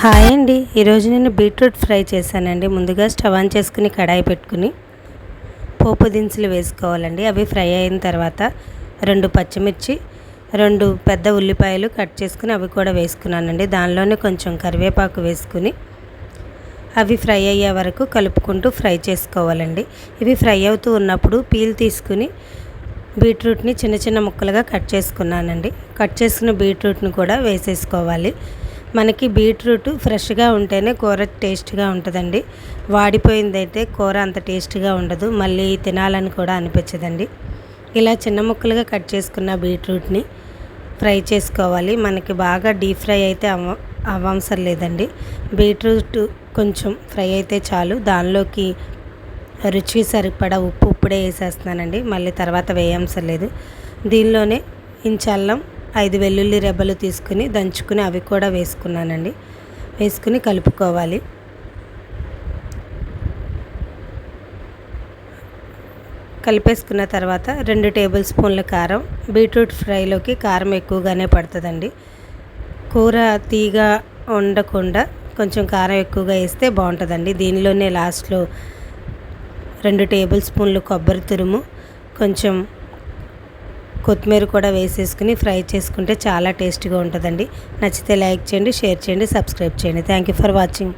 Hi అండి. ఈరోజు నేను బీట్రూట్ ఫ్రై చేశానండి. ముందుగా స్టవ్ ఆన్ చేసుకుని కడాయి పెట్టుకుని పోపు దినుసులు వేసుకోవాలండి. అవి ఫ్రై అయిన తర్వాత రెండు పచ్చిమిర్చి రెండు పెద్ద ఉల్లిపాయలు కట్ చేసుకుని అవి కూడా వేసుకున్నానండి. దానిలోనే కొంచెం కరివేపాకు వేసుకుని అవి ఫ్రై అయ్యే వరకు కలుపుకుంటూ ఫ్రై చేసుకోవాలండి. ఇవి ఫ్రై అవుతూ ఉన్నప్పుడు పీల్ తీసుకుని బీట్రూట్ని చిన్న చిన్న ముక్కలుగా కట్ చేసుకున్నానండి. కట్ చేసుకున్న బీట్రూట్ని కూడా వేసేసుకోవాలి. మనకి బీట్రూట్ ఫ్రెష్గా ఉంటేనే కూర టేస్ట్గా ఉంటుందండి. వాడిపోయిందైతే కూర అంత టేస్ట్గా ఉండదు. మళ్ళీ తినాలని కూడా అనిపించదండి. ఇలా చిన్న ముక్కలుగా కట్ చేసుకున్న బీట్రూట్ని ఫ్రై చేసుకోవాలి. మనకి బాగా డీప్ ఫ్రై అయితే అవ అవసరం లేదండి. బీట్రూట్ కొంచెం ఫ్రై అయితే చాలు. దానిలోకి రుచి సరిపడా ఉప్పు ఇప్పుడే వేసేస్తున్నానండి. మళ్ళీ తర్వాత వేయవసరం లేదు. దీనిలోనే ఇంచల్లం ఐదు వెల్లుల్లి రెబ్బలు తీసుకుని దంచుకుని అవి కూడా వేసుకున్నానండి. వేసుకుని కలుపుకోవాలి. కలిపేసుకున్న తర్వాత రెండు టేబుల్ స్పూన్ల కారం బీట్రూట్ ఫ్రైలోకి కారం ఎక్కువగానే పడుతుందండి. కూర తీగ ఉండకుండా కొంచెం కారం ఎక్కువగా వేస్తే బాగుంటుందండి. దీనిలోనే లాస్ట్లో రెండు టేబుల్ స్పూన్లు కొబ్బరి తురుము కొంచెం కొత్తిమీర కూడా వేసేసుకుని ఫ్రై చేసుకుంటే చాలా టేస్టీగా ఉంటుందండి. నచ్చితే లైక్ చేయండి షేర్ చేయండి సబ్స్క్రైబ్ చేయండి. Thank you for watching.